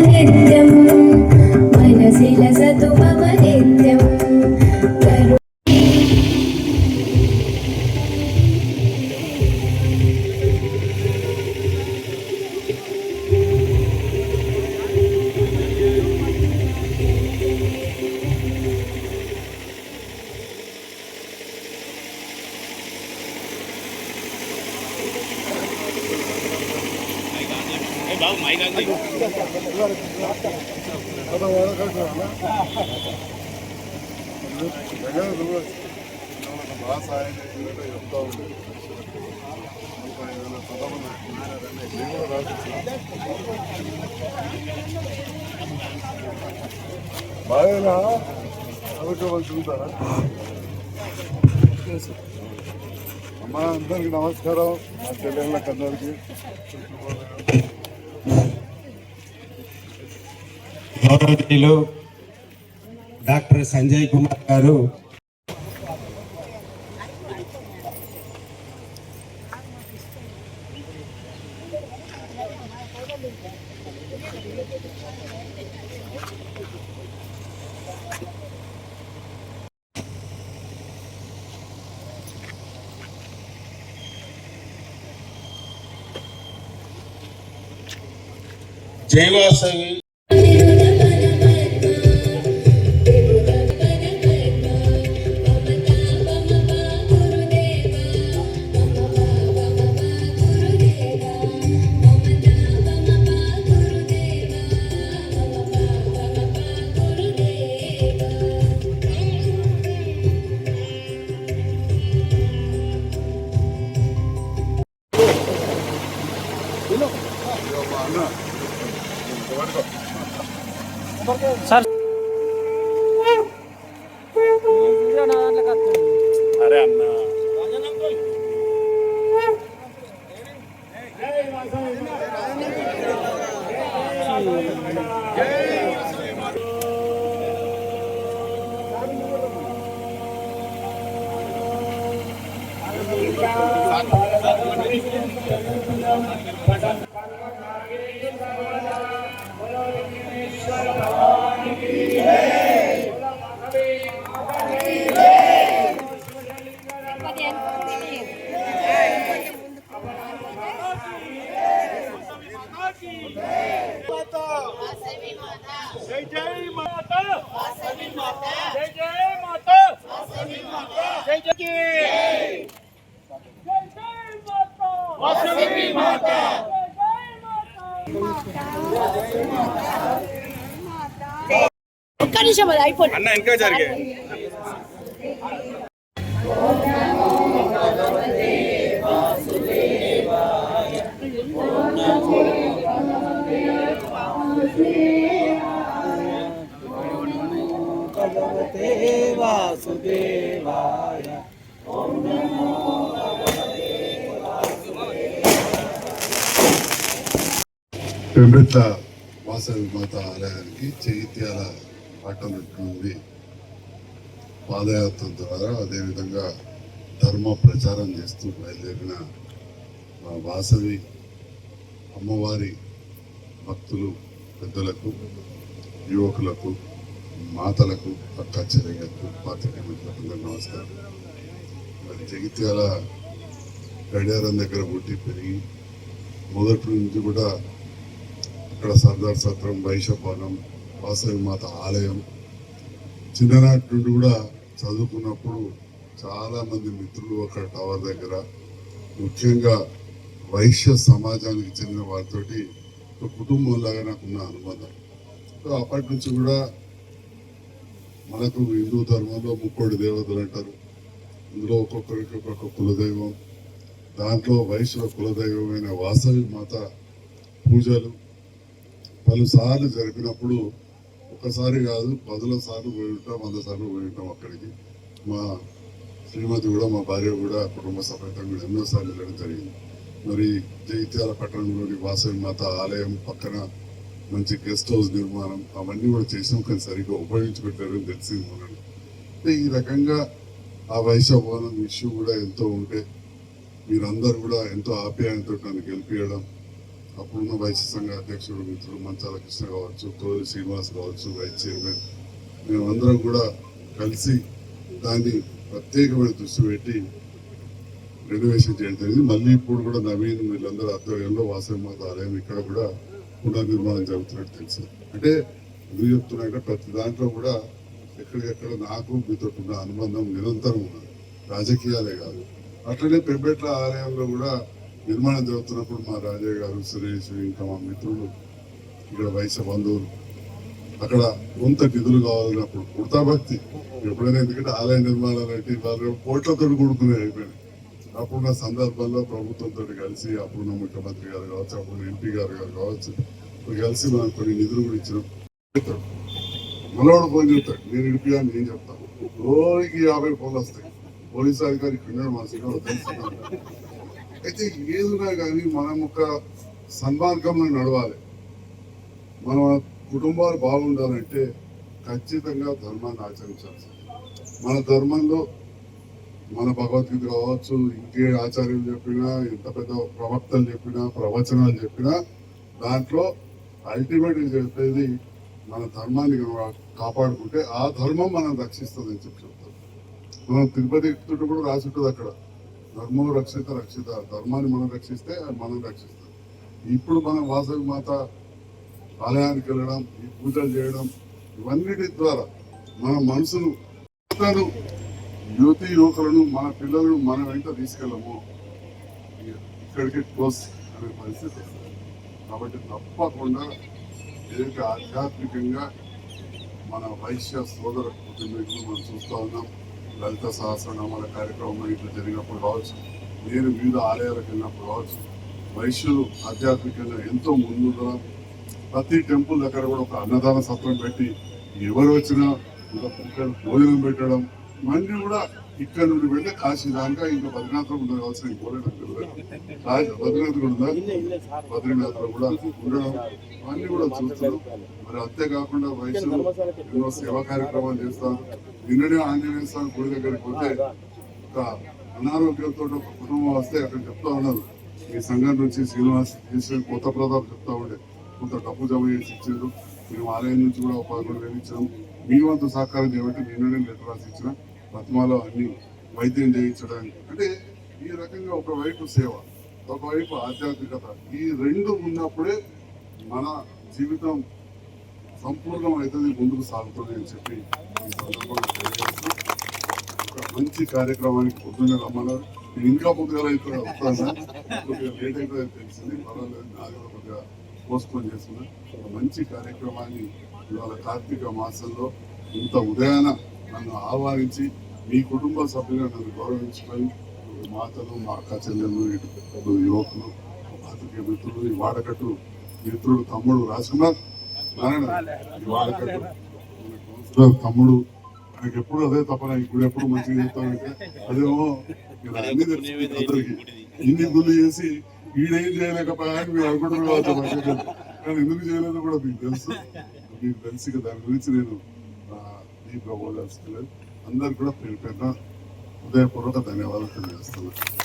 నిత్యం. మనసిల సతు పవన బాగా సాయం చేసినట్టు చెప్తా ఉంది బాగా అవసరం చూస్తారా అమ్మా అందరికి నమస్కారం మా చెల్లెళ్ళకి అందరికి గౌరవనీయులు డాక్టర్ సంజయ్ కుమార్ గారు జైవాసవి అరే అన్న జై జై మాత జై జై మాత జై జై జై జై మాత వాసవి మాత ఒక్క నిమిషం అది అయిపోయింది జరిగే. పెంబెట్ల వాసవి మాత ఆలయానికి చైత్యాల పాటలు పాదయాత్ర ద్వారా అదేవిధంగా ధర్మ ప్రచారం చేస్తూ బయలుదేరిన మా వాసవి అమ్మవారి భక్తులు పెద్దలకు యువకులకు మాతలకు అక్క చెల్లెలకు పాత్రికేయులకు నమస్కారం. మరి జగిత్యాల గడియారం దగ్గర పుట్టి పెరిగి మొదటి నుంచి కూడా అక్కడ సర్దార్ సత్రం వైశపానం వాసవి మాత ఆలయం. చిన్ననాటి నుండి కూడా చదువుకున్నప్పుడు చాలామంది మిత్రులు అక్కడ టవర్ దగ్గర ముఖ్యంగా వైశ్య సమాజానికి చెందిన వారితోటి ఒక కుటుంబం లాగా నాకున్న అనుబంధం. సో అప్పటి నుంచి కూడా మనకు హిందూ ధర్మంలో ముక్కోడి దేవతలు అంటారు. ఇందులో ఒక్కొక్కరికి ఒక్కొక్క కులదైవం. దాంట్లో వైశ్యుల కులదైవమైన వాసవి మాత పూజలు పలుసార్లు జరిపినప్పుడు ఒకసారి కాదు పదుల సార్లు పోయి ఉంటాం వంద సార్లు పోయి ఉంటాం అక్కడికి. మా శ్రీమతి కూడా మా భార్య కూడా కుటుంబ సమేతంగా కూడా ఎన్నోసార్లు వెళ్ళడం జరిగింది. మరి జైత్యాల పట్టణంలోని వాసవి మాత ఆలయం పక్కన మంచి గెస్ట్ హౌస్ నిర్మాణం అవన్నీ కూడా చేసాం కానీ సరిగ్గా ఉపయోగించుకుంటారని తెలిసింది మనల్ని అంటే ఈ రకంగా ఆ వైశభవనం ఇష్యూ కూడా ఎంతో ఉంటే మీరందరూ కూడా ఎంతో ఆప్యాయంతో నన్ను గెలిపించడం అప్పుడున్న వైశ్య సంఘ అధ్యక్షుడు మిత్రుడు మంచాల కృష్ణ కావచ్చు తోలి శ్రీనివాస్ కావచ్చు వైస్ చైర్మన్. మేమందరం కూడా కలిసి దాన్ని ప్రత్యేకమైన దృష్టి పెట్టి రెనోవేషన్ చేయడం జరిగింది. మళ్ళీ ఇప్పుడు కూడా నవీన్ వీళ్ళందరూ ఆధ్వర్యంలో వాసవిమాత ఆలయం ఇక్కడ కూడా పునర్నిర్మాణం జరుగుతున్నట్టు తెలుసు. అంటే ఎందుకు చెప్తున్నాయంటే ప్రతి దాంట్లో కూడా ఎక్కడికెక్కడ నాకు మీతో ఉన్న అనుబంధం నిరంతరం ఉన్నది. రాజకీయాలే కాదు. అట్లనే పెంపెట్ల ఆలయంలో కూడా నిర్మాణం జరుగుతున్నప్పుడు మా రాజయ్య గారు సురేష్ ఇంకా మా మిత్రులు ఇక్కడ వయసు బంధువులు అక్కడ కొంత నిధులు కావాలన్నప్పుడు కుర్తా భక్తి. ఎప్పుడైనా ఎందుకంటే ఆలయ నిర్మాణాలు అంటే వాళ్ళు కోట్లతో కూడుకునే అయిపోయినాయి. అప్పుడున్న సందర్భంలో ప్రభుత్వంతో కలిసి అప్పుడున్న ముఖ్యమంత్రి గారు కావచ్చు అప్పుడు ఎంపీ గారు గారు కావచ్చు కలిసి మనం కొన్ని నిధులు కూడా ఇచ్చినాం. మనవాడు ఫోన్ చెప్తాడు నేను ఇడిపియాలని నేను చెప్తాను రోజుకి యాభై ఫోన్లు వస్తాయి. పోలీసు అధికారి ఇక్కడ మా శ్రీకాకుళం అయితే ఏదున్నా కానీ మనం ఒక సన్మార్గంలో నడవాలి. మన కుటుంబాలు బాగుండాలంటే ఖచ్చితంగా ధర్మాన్ని ఆచరించాల్సి మన ధర్మంలో మన భగవద్గీత కావచ్చు ఇంకే ఆచార్యులు చెప్పినా ఎంత పెద్ద ప్రవక్తలు చెప్పినా ప్రవచనాలు చెప్పినా దాంట్లో అల్టిమేట్ చెప్పేది మన ధర్మాన్ని కాపాడుకుంటే ఆ ధర్మం మనం రక్షిస్తుంది అని చెప్పి చెప్తాం మనం తిరుపతి ఎక్కుతుంటే కూడా రాసి ఉంటుంది అక్కడ. ధర్మం రక్షిత రక్షిత. ధర్మాన్ని మనం రక్షిస్తే మనం రక్షిస్తాం. ఇప్పుడు మనం వాసవి మాత ఆలయానికి వెళ్ళడం ఈ పూజలు చేయడం ఇవన్నిటి ద్వారా మన మనసును యువతి యువకులను మన పిల్లలను మన వెంట తీసుకెళ్ళము. ఇక్కడికి క్లోజ్ అనే పరిస్థితి వస్తుంది. కాబట్టి తప్పకుండా ఏదైతే ఆధ్యాత్మికంగా మన వైశ్య సోదర కుటుంబీకులు మనం చూస్తూ ఉన్నాం. లలిత సహస్రనామాల కార్యక్రమం ఇట్లా జరిగినప్పుడు కావచ్చు నేను వివిధ ఆలయాలకు వెళ్ళినప్పుడు కావచ్చు వైశ్యులు ఆధ్యాత్మికంగా ఎంతో ముందుగా ప్రతి టెంపుల్ దగ్గర కూడా ఒక అన్నదాన సత్రం పెట్టి ఎవరు వచ్చినా ఇంకా కుక్కలు భోజనం పెట్టడం ఇవన్నీ కూడా ఇక్కడ నుండి వెళ్ళి కాశీ దాకా ఇంకా బద్రీనాథం ఉండదు కావాల్సిన పోలేదు బద్రీనాథ్ కూడా. ఉందా? బద్రీనాథ్ కూడా ఉండడం ఇవన్నీ కూడా చూస్తున్నాం. మరి అంతేకాకుండా వయసులో ఎన్నో సేవా కార్యక్రమాలు చేస్తారు. నిన్ననే ఆంజనేయ స్వామి గుడి దగ్గరికి పోతే ఒక అనారోగ్యంతో ఒక కుటుంబం వస్తే అక్కడ చెప్తా ఉన్నారు. ఈ సంఘం నుంచి శ్రీనివాస్ తీసుకొని కొత్త ప్రతాప్ చెప్తా ఉండే. కొంత డబ్బు జమ చేసి ఇచ్చారు మేము ఆలయం నుంచి కూడా పదకొండు వేలు ఇచ్చాం మీ వంతు సహకారం చేయబట్టి నిన్ననే లెటర్ రాసి ఇచ్చిన. ప్రతిమాలో అన్ని వైద్యం చేయించడానికి. అంటే ఈ రకంగా ఒకవైపు సేవ ఒకవైపు ఆధ్యాత్మికత ఈ రెండు ఉన్నప్పుడే మన జీవితం సంపూర్ణం అవుతుంది ముందుకు సాగుతుంది అని చెప్పి ఈ సందర్భంగా తెలియజేస్తూ ఒక మంచి కార్యక్రమానికి పొద్దున్న రమ్మన్నారు. నేను ఇంకా ముందుగా అయితే వస్తాను? కొద్దిగా లేట్ అయితే తెలిసింది. పర్వాలేదు నాది కొద్దిగా పోస్ట్పోన్ చేస్తున్నా. ఒక మంచి కార్యక్రమాన్ని ఇవాళ కార్తీక మాసంలో ఇంత ఉదయాన నన్ను ఆహ్వానించి మీ కుటుంబ సభ్యులుగా నన్ను గౌరవించుకొని మాతలు మా అక్క చెల్లెలు ఇటు యువకులు పాతికే మిత్రులు ఈ వాడకట్టు మిత్రుడు తమ్ముడు రాజకుమార్ నారాయణ ఈ వాడకట్టు తమ్ముడు. ఆయనకి ఎప్పుడు అదే తప్పన ఇప్పుడు ఎప్పుడు మంచిగా చెప్తానంటే అదేమో అన్ని తెలుస్తుంది అందరికి. ఇన్ని గుళ్ళు చేసి ఈడేం చేయలేకపోయాని మీరు అనుకుంటున్నారు కానీ ఎందుకు చేయలేదో కూడా మీకు తెలుసు. మీకు తెలిసి ఇక దాని గురించి నేను ప్రపోజల్స్ అందరికి కూడా పేరు పేరున హృదయపూర్వక ధన్యవాదాలు తెలియజేస్తున్నాను.